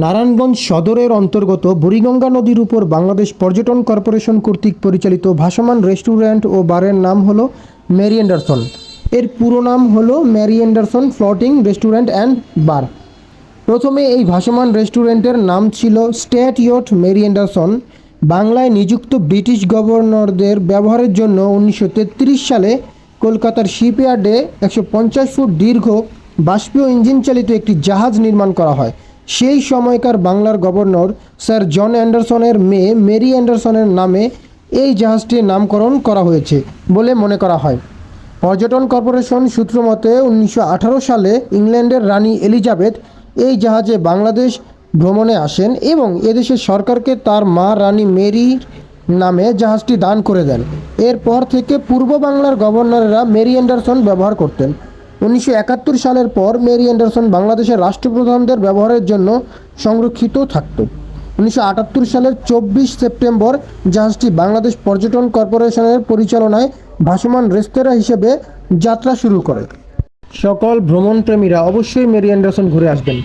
নারায়ণগঞ্জ সদরের অন্তর্গত বুড়িগঙ্গা নদীর উপর বাংলাদেশ পর্যটন কর্পোরেশন কর্তৃক পরিচালিত ভাসমান রেস্টুরেন্ট ও বারের নাম হল ম্যারি অ্যান্ডারসন। এর পুরো নাম হল Mary Anderson floating restaurant and bar. প্রথমে এই ভাসমান রেস্টুরেন্টের নাম ছিল স্টেট ইয়ট মেরি অ্যান্ডারসন। বাংলায় নিযুক্ত ব্রিটিশ গভর্নরদের ব্যবহারের জন্য উনিশশো তেত্রিশ সালে কলকাতার শিপইয়ার্ডে একশো পঞ্চাশ ফুট দীর্ঘ বাষ্পীয় ইঞ্জিন চালিত একটি জাহাজ নির্মাণ করা হয়। সেই সময়কার বাংলার গভর্নর স্যার জন অ্যান্ডারসনের মেয়ে মেরি অ্যান্ডারসনের নামে এই জাহাজটির নামকরণ করা হয়েছে বলে মনে করা হয়। পর্যটন কর্পোরেশন সূত্র মতে উনিশশো আঠারো সালে ইংল্যান্ডের রানী এলিজাবেথ এই জাহাজে বাংলাদেশ ভ্রমণে আসেন এবং এদেশের সরকারকে তার মা রানী মেরির নামে জাহাজটি দান করে দেন। এরপর থেকে পূর্ব বাংলার গভর্নরেরা মেরি অ্যান্ডারসন ব্যবহার করতেন। উনিশশো একাত্তর সালের পর মেরি অ্যান্ডারসন বাংলাদেশের রাষ্ট্রপ্রধানদের ব্যবহারের জন্য সংরক্ষিত থাকত। উনিশশো আটাত্তর সালের চব্বিশ সেপ্টেম্বর জাহাজটি বাংলাদেশ পর্যটন কর্পোরেশনের পরিচালনায় ভাসমান রেস্তোরাঁ হিসেবে যাত্রা শুরু করে। সকল ভ্রমণপ্রেমীরা অবশ্যই মেরি অ্যান্ডারসন ঘুরে আসবেন।